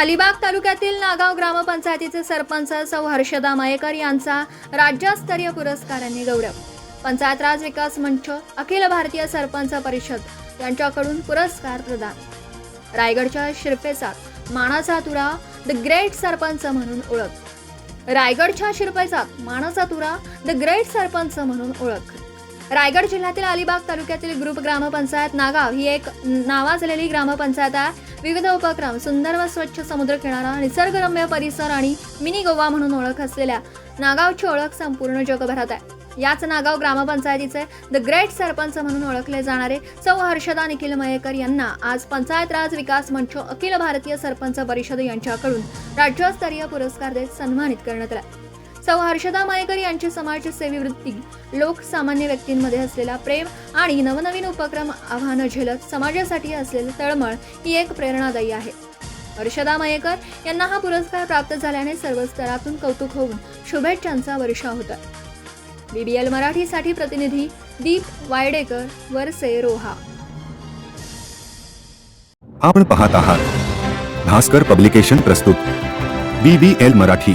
अलिबाग तालुक्यातील नागाव ग्रामपंचायतीचे सरपंच सौ हर्षदा मयेकर यांचा राज्यस्तरीय पुरस्कारांनी गौरव. पंचायत राज विकास मंच अखिल भारतीय सरपंच परिषद यांच्याकडून पुरस्कार प्रदान. रायगडच्या शिरपेचात मानाचा तुरा द ग्रेट सरपंच म्हणून ओळख. रायगडच्या शिरपेचात मानाचा तुरा द ग्रेट सरपंच म्हणून ओळख. रायगड जिल्ह्यातील अलिबाग तालुक्यातील ग्रुप ग्रामपंचायत नागाव ही एक नावाजलेली ग्रामपंचायत आहे. विविध उपक्रम सुंदर व स्वच्छ समुद्रकिनारा निसर्गरम्य परिसर आणि मिनी गोवा म्हणून ओळख असलेल्या नागावची ओळख संपूर्ण जगभरात आहे. याच नागाव ग्रामपंचायतीचे द ग्रेट सरपंच म्हणून ओळखले जाणारे सौ हर्षदा निखिल मयेकर यांना आज पंचायत राज विकास मंच अखिल भारतीय सरपंच परिषद यांच्याकडून राज्यस्तरीय पुरस्कार देत सन्मानित करण्यात आला. सौ हर्षदा मायकर यांची समाजसेवी वृत्ती लोकसामान्य व्यक्तींमध्ये असलेला प्रेम आणि नवनवीन उपक्रम आव्हानं झेलत समाजासाठी असलेली तळमळ ही एक प्रेरणादायी आहे. हर्षदा मयेकर यांना हा पुरस्कार प्राप्त झाल्याने सर्व स्तरातून कौतुक होऊन शुभेच्छांचा वर्षा होता बीबीएल मराठीसाठी प्रतिनिधी दीप वायडेकर वरसे रोहा. आपण पाहत आहात भास्कर पब्लिकेशन प्रस्तुत बी बी एल मराठी.